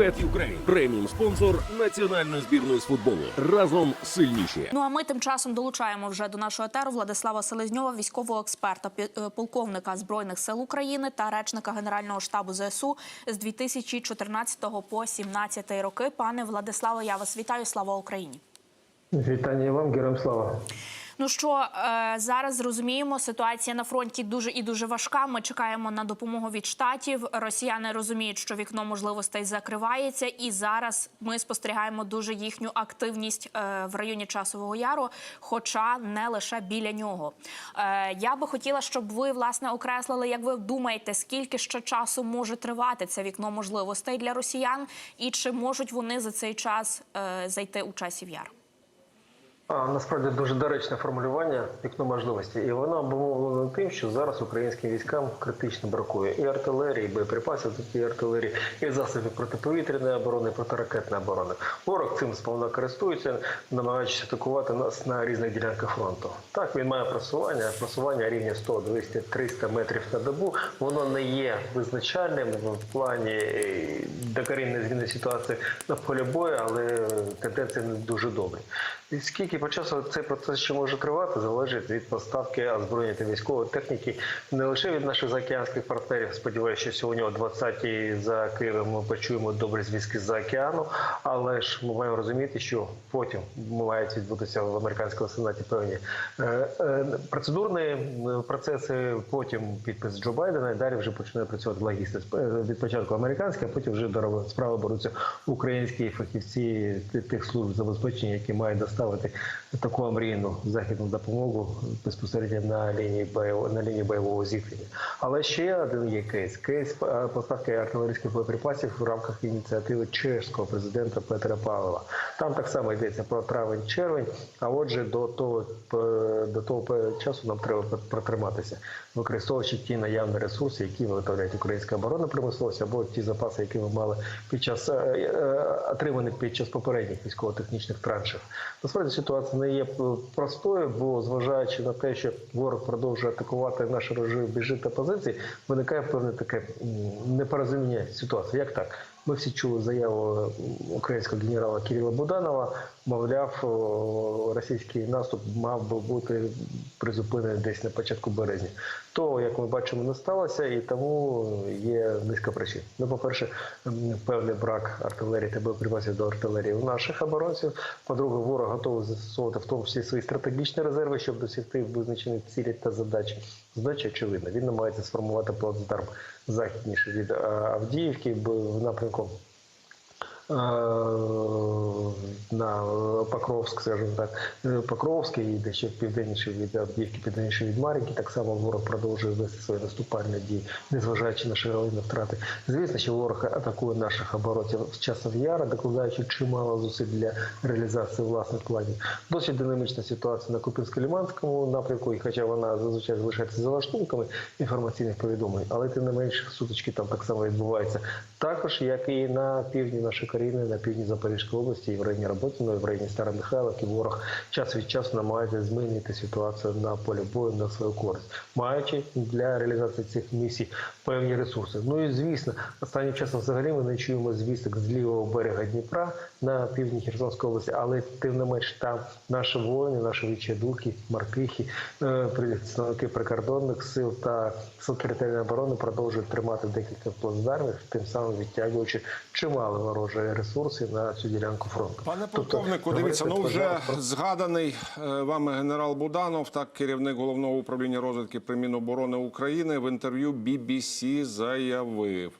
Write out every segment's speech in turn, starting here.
Bet Ukraine – преміум спонсор національної збірної з футболу. Разом сильніші. Ну а ми тим часом долучаємо вже до нашого етеру Владислава Селезньова, військового експерта, е, полковника збройних сил України та речника Генерального штабу ЗСУ з 2014 по 2017 роки. Пане Владиславе, я вас вітаю. Слава Україні. Вітання вам, героям слава. Ну що е, зараз зрозуміємо, ситуація на фронті дуже і дуже важка. Ми чекаємо на допомогу від штатів. Росіяни розуміють, що вікно можливостей закривається, і зараз ми спостерігаємо дуже їхню активність е, в районі часового яру, хоча не лише біля нього. Е, я би хотіла, щоб ви власне окреслили, як ви думаєте, скільки ще часу може тривати це вікно можливостей для росіян, і чи можуть вони за цей час зайти у часів яр? Насправді дуже доречне формулювання вікно можливості, і воно обумовлено тим, що зараз українським військам критично бракує і артилерії, і боєприпасів до цієї артилерії, і засобів протиповітряної оборони, протиракетної оборони. Ворог цим сповна користується, намагаючись атакувати нас на різних ділянках фронту. Так він має просування, просування рівня 100, 200, 300 метрів на добу. Воно не є визначальним в плані е, докорінної зміни ситуації на полі бою, але тенденції не дуже добрі. І скільки по часу цей процес ще може тривати, залежить від поставки озброєння та військової техніки не лише від наших заокеанських партнерів. Сподіваюся, що сьогодні о 20-й за Києвом ми почуємо добрі зв'язки з океану, але ж ми маємо розуміти, що потім мають відбутися в американському сенаті певні е, е, процедурні е, процеси. Потім підпис Джо Байдена і далі вже починає працювати логістика. Сп- Від початку американська, а потім вже справи беруться українські фахівці тих служб забезпечення, які мають доставити таку омрійну західну допомогу безпосередньо на лінії бойового на лінії бойового зіткнення. Але ще один є кейс: кейс е, поставки артилерійських боєприпасів в рамках ініціативи чешського президента Петра Павла. Там так само йдеться про травень-червень. А отже, до того е, до того часу нам треба протриматися, використовуючи ті наявні ресурси, які виготовляють українська оборона промисловість, або ті запаси, які ми мали під час е, е, отримані під час попередніх військово-технічних траншів. Насправді ситуація не є простою, бо зважаючи на те, що ворог продовжує атакувати наші рубежі та позиції, виникає певне таке непорозуміння ситуації. Як так? Ми всі чули заяву українського генерала Кирила Буданова. Мовляв, російський наступ мав би бути призупинений десь на початку березня. То, як ми бачимо, не сталося, і тому є низка причин. Ну, по-перше, певний брак артилерії та боєприпасів до артилерії у наших оборонців. По-друге, ворог готовий застосовувати в тому числі свої стратегічні резерви, щоб досягти визначених цілей та задач. Задача очевидна. Він намагається сформувати плацдарм західніше від Авдіївки в напрямку на Покровськ, скажімо так, е, Покровський і дещо південніше від Авдіївки, південніше від Мар'їнки. Так само ворог продовжує вести свої наступальні дії, незважаючи на широкні втрати. Звісно, що ворог атакує наших оборотів з часов яра, докладаючи чимало зусиль для реалізації власних планів. Досить динамічна ситуація на Купінсько-Ліманському напрямку, і хоча вона зазвичай залишається за лаштунками інформаційних повідомлень, але тим не менш сутички там так само відбуваються. Також як і на півдні нашої на півдні Запорізької області, і в районі Роботиної, в районі Старомихайловки, ворог час від часу намагається змінити ситуацію на полі бою на свою користь, маючи для реалізації цих місій певні ресурси. Ну і звісно, останнім часом взагалі ми не чуємо звісток з лівого берега Дніпра на півдні Херсонської області, але тим не менш там наші воїни, наші відчайдуки, маркихи, е, представники прикордонних сил та сил оборони продовжують тримати декілька плацдармів, тим самим відтягуючи чимало ворожої ресурси на цю ділянку фронту. Пане Тобто, дивіться, ну вже про- згаданий е, вами генерал Буданов, так керівник головного управління розвідки при Міноборони України в інтерв'ю BBC заявив.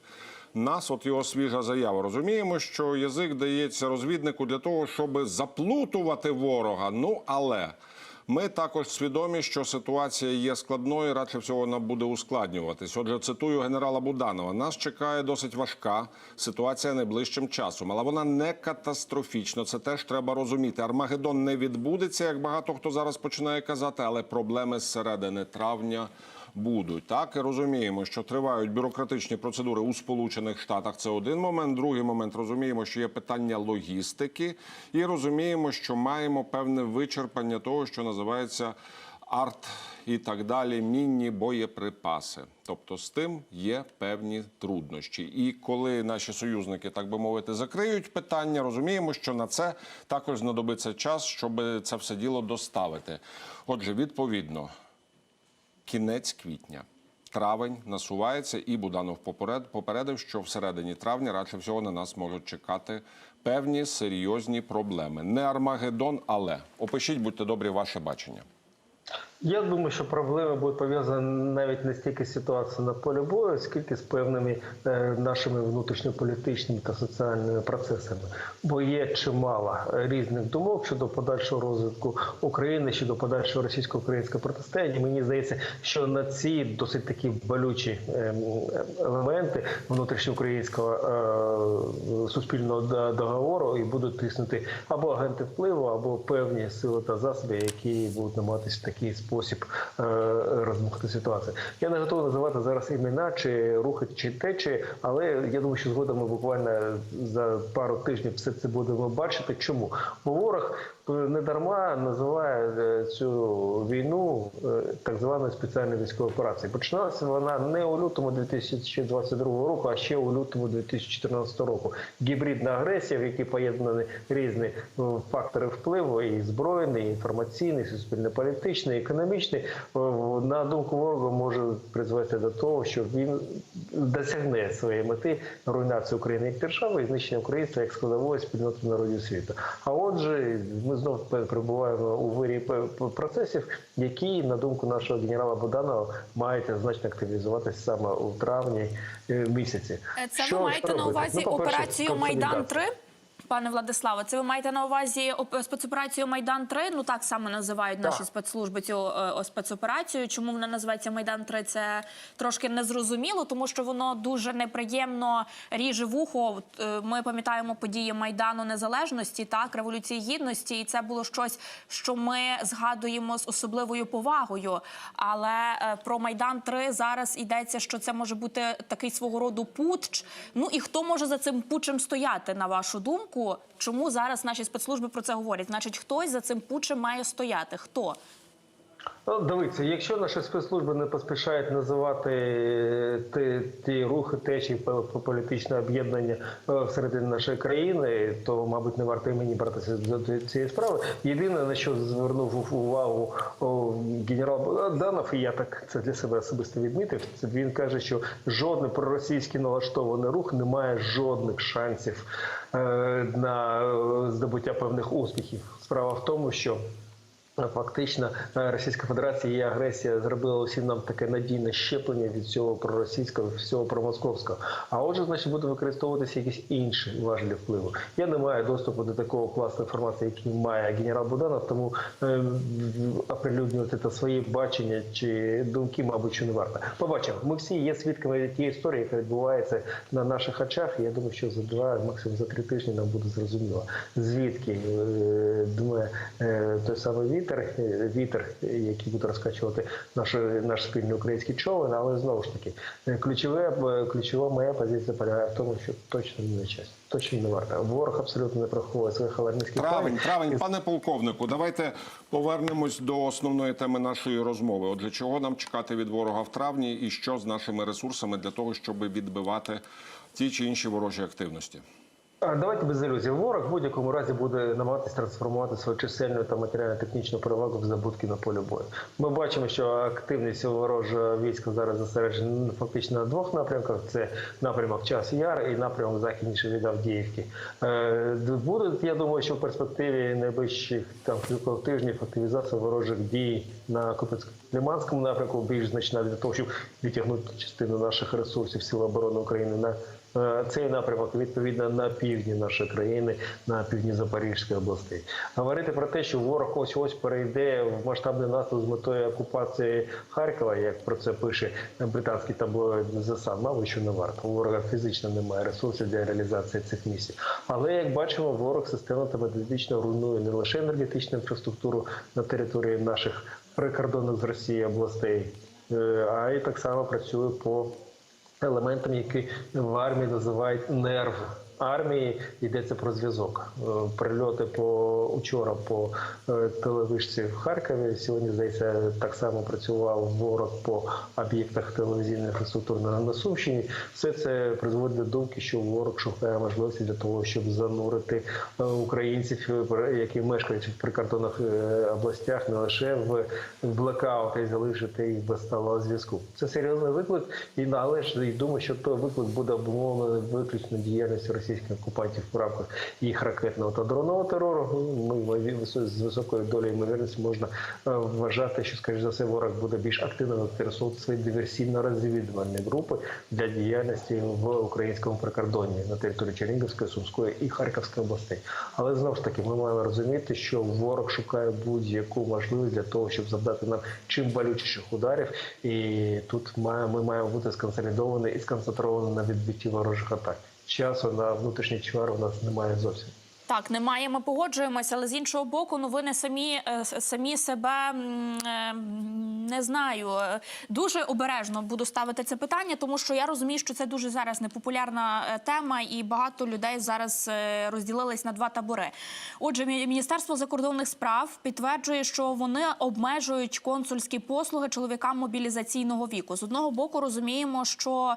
Нас, от його свіжа заява. Розуміємо, що язик дається розвіднику для того, щоб заплутувати ворога. Ну але ми також свідомі, що ситуація є складною, радше всього вона буде ускладнюватись. Отже, цитую генерала Буданова: нас чекає досить важка ситуація найближчим часом, але вона не катастрофічна. Це теж треба розуміти. Армагеддон не відбудеться, як багато хто зараз починає казати, але проблеми з середини травня. Будуть так розуміємо, що тривають бюрократичні процедури у Сполучених Штатах. Це один момент. Другий момент розуміємо, що є питання логістики, і розуміємо, що маємо певне вичерпання того, що називається арт і так далі, мінні боєприпаси. Тобто з тим є певні труднощі. І коли наші союзники, так би мовити, закриють питання, розуміємо, що на це також знадобиться час, щоб це все діло доставити. Отже, відповідно, кінець квітня. Травень насувається, і Буданов поперед, попередив, що всередині травня радше всього на нас можуть чекати певні серйозні проблеми. Не Армагеддон, але опишіть, будьте добрі, ваше бачення. Я думаю, що проблеми будуть пов'язані навіть не стільки з ситуацією на полі бою, скільки з певними е, нашими внутрішньополітичними та соціальними процесами. Бо є чимало різних думок щодо подальшого розвитку України, щодо подальшого російсько-українського протистояння. Мені здається, що на ці досить такі болючі е, елементи внутрішньоукраїнського е, суспільного договору і будуть тиснути або агенти впливу, або певні сили та засоби, які будуть намагатися в такий спосіб е, розмухати ситуацію. Я не готовий називати зараз імена чи рухи чи течі, але я думаю, що згодом ми буквально за пару тижнів все це будемо бачити. Чому? Бо ворог не дарма називає е, цю війну е, так званою спеціальною військовою операцією. Починалася вона не у лютому 2022 року, а ще у лютому 2014 року. Гібридна агресія, в якій поєднані різні е, фактори впливу, і збройний, і інформаційний, і суспільно-політичний, і економічний, е, на думку ворога може призвести до того, що він досягне своєї мети руйнації України як держави і знищення українства як складової спільноти народів світу. А отже, ми знову перебуваємо у вирі процесів, які, на думку нашого генерала Буданова, мають значно активізуватися саме у травні е, місяці. Е, Це Що- ви маєте на увазі Ну, операцію Майдан консолідація. 3 Пане Владиславе, це ви маєте на увазі оп- спецоперацію Майдан 3 Ну так саме називають наші спецслужби цю е, о, спецоперацію. Чому вона називається Майдан 3 Це трошки незрозуміло, тому що воно дуже неприємно ріже вухо. Е, Ми пам'ятаємо події Майдану Незалежності, так революції гідності, і це було щось, що ми згадуємо з особливою повагою. Але е, про Майдан 3 зараз йдеться, що це може бути такий свого роду путч. Ну і хто може за цим путчем стояти, на вашу думку? Чому зараз наші спецслужби про це говорять? Значить, хтось за цим путчем має стояти. Хто? Ну, дивіться, якщо наші спецслужби не поспішають називати е, ті, ті рухи, течії по- по політичне об'єднання е, всередині нашої країни, то, мабуть, не варто мені братися до цієї справи. Єдине, на що звернув увагу генерал Богданов, і я так це для себе особисто відмітив, він каже, що жодний проросійський налаштований рух не має жодних шансів е, на здобуття певних успіхів. Справа в тому, що Фактично, е, Російська Федерація її агресія зробила усім нам таке надійне щеплення від цього проросійського, всього промосковського. А отже, значить, буде використовуватися якісь інші важелі впливу. Я не маю доступу до такого класу інформації, який має генерал Буданов, тому е, оприлюднювати та свої бачення чи думки, мабуть, що не варто. Побачимо. Ми всі є свідками тієї історії, яка відбувається на наших очах. Я думаю, що за два, максимум за три тижні нам буде зрозуміло, звідки е, думає той самий вітер, е, вітер, який буде розкачувати наш, наш спільний український човен. Але знову ж таки, е, ключове е, ключова моя позиція полягає в тому, що точно не на час, точно не варто. Ворог абсолютно не приховує своїх алармійських Травень, планів. травень, пане полковнику, давайте повернемось до основної теми нашої розмови. Отже, чого нам чекати від ворога в травні, і що з нашими ресурсами для того, щоб відбивати ті чи інші ворожі активності? Давайте без ілюзій. Ворог в будь-якому разі буде намагатися трансформувати свою чисельну та матеріально-технічну перевагу в здобутки на полі бою. Ми бачимо, що активність ворожого війська зараз зосереджена фактично на двох напрямках: це напрямок час яр і напрямок західніше від Авдіївки. Е, Буде, я думаю, що в перспективі найближчих там кількох тижнів активізація ворожих дій на Купецько-Лиманському напрямку більш значна для того, щоб відтягнути частину наших ресурсів Сил оборони України на Цей напрямок відповідно на півдні нашої країни, на півдні Запорізької області. Говорити про те, що ворог ось ось перейде в масштабний наступ з метою окупації Харкова, як про це пише британський таблоїд Sun, мабуть, що не варто. У ворога фізично немає ресурсів для реалізації цих місій. Але як бачимо, ворог системно та методично руйнує не лише енергетичну інфраструктуру на території наших прикордонних з Росією областей, е, а й так само працює по елементам, які в армії називають нерв армії йдеться про зв'язок. Е, Прильоти по учора по е, телевишці в Харкові. Сьогодні здається так само працював ворог по об'єктах телевізійної інфраструктури на Сумщині. Все це призводить до думки, що ворог шукає можливості для того, щоб занурити е, українців, які мешкають в прикордонних областях, не лише в блекаут і залишити їх без сталого зв'язку. Це серйозний виклик, і але ж думаю, що той виклик буде обумовлений виключно діяльністю російських окупантів в рамках їх ракетного та дронного терору. Ну, Ми з високою долею ймовірності можна е, вважати, що скоріш за все ворог буде більш активно використовувати свої диверсійно-розвідувальні групи для діяльності в українському прикордонні на території Чернігівської, Сумської і Харківської областей. Але знову ж таки, ми маємо розуміти, що ворог шукає будь-яку можливість для того, щоб завдати нам чим болючіших ударів. І тут ми маємо бути сконсолідовані і сконцентровані на відбитті ворожих атак. Часу на внутрішній чвар у нас немає зовсім. Так, немає, ми погоджуємося, але з іншого боку, ну ви не самі, е, самі себе е, не знаю. Дуже обережно буду ставити це питання, тому що я розумію, що це дуже зараз непопулярна е, тема, і багато людей зараз розділились на два табори. Отже, Міністерство закордонних справ підтверджує, що вони обмежують консульські послуги чоловікам мобілізаційного віку. З одного боку, розуміємо, що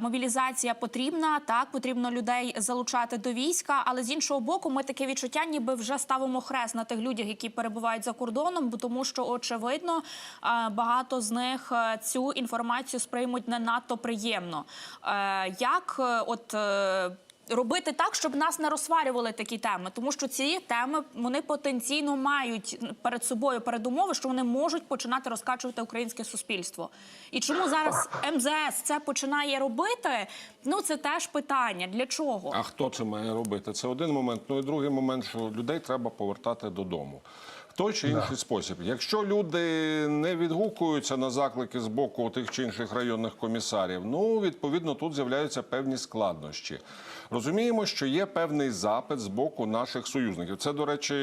мобілізація потрібна, так потрібно людей залучати до війська, але з іншого боку, ми таке відчуття, ніби вже ставимо хрест на тих людях, які перебувають за кордоном, бо тому що очевидно е, багато з них е, цю інформацію сприймуть не надто приємно. Е, Як от. Робити так, щоб нас не розсварювали такі теми, тому що ці теми вони потенційно мають перед собою передумови, що вони можуть починати розкачувати українське суспільство. І чому зараз МЗС це починає робити? Ну це теж питання. Для чого? А хто це має робити? Це один момент. Ну і другий момент, що людей треба повертати додому. В той чи інший спосіб. Якщо люди не відгукуються на заклики з боку тих чи інших районних комісарів, ну відповідно тут з'являються певні складнощі. Розуміємо, що є певний запит з боку наших союзників. Це, до речі,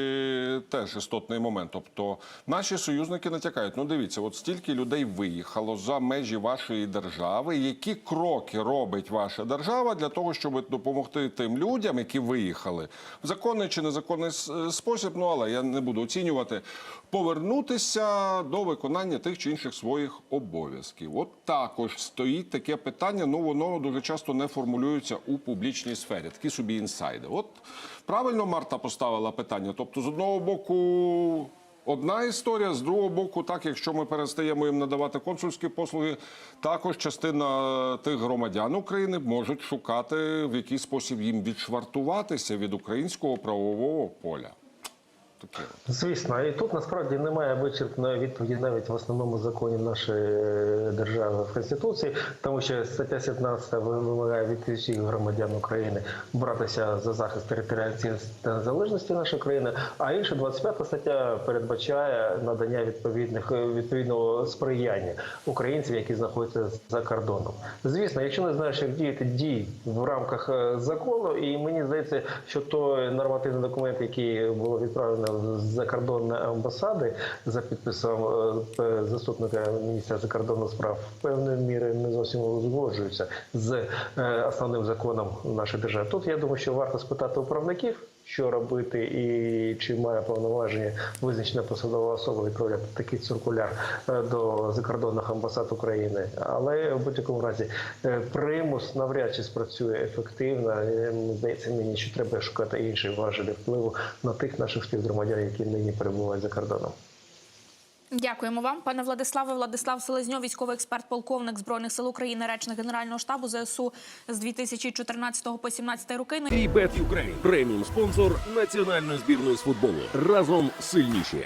теж істотний момент. Тобто наші союзники натякають: ну дивіться, от стільки людей виїхало за межі вашої держави. Які кроки робить ваша держава для того, щоб допомогти тим людям, які виїхали в законний чи незаконний спосіб? Ну але я не буду оцінювати, повернутися до виконання тих чи інших своїх обов'язків. От також стоїть таке питання. Ну воно дуже часто не формулюється у публічній сфері. Такі собі інсайди. От правильно Марта поставила питання. Тобто, з одного боку. Одна історія з другого боку, так якщо ми перестаємо їм надавати консульські послуги, також частина тих громадян України можуть шукати в який спосіб їм відшвартуватися від українського правового поля. Таке. Звісно, і тут насправді немає вичерпної відповіді навіть в основному законі нашої е, держави в конституції, тому що стаття 17 вимагає від всіх громадян України братися за захист територіальної незалежності нашої країни. А інша 25 стаття передбачає надання відповідних е, відповідного сприяння українців, які знаходяться за кордоном. Звісно, якщо не знаєш, як діяти дій в рамках е, закону, і мені здається, що той нормативний документ, який було відправлено закордонної амбасади за підписом е, заступника міністра закордонних справ, певною мірою не зовсім узгоджуються з е, основним законом нашої держави. Тут я думаю, що варто спитати у правників. Що робити, і чи має повноваження визначена посадова особа відправляти такий циркуляр е, до закордонних амбасад України. Але в будь-якому разі е, примус навряд чи спрацює ефективно. Е, Здається мені, що треба шукати інші важелі впливу на тих наших співгромадян, які нині перебувають за кордоном. Дякуємо вам, пане Владиславе. Владислав Селезньов, військовий експерт, полковник збройних сил України, речник генерального штабу ЗСУ з 2014 по 2017 роки. І Ukraine – преміум спонсор національної збірної з футболу. Разом сильніші.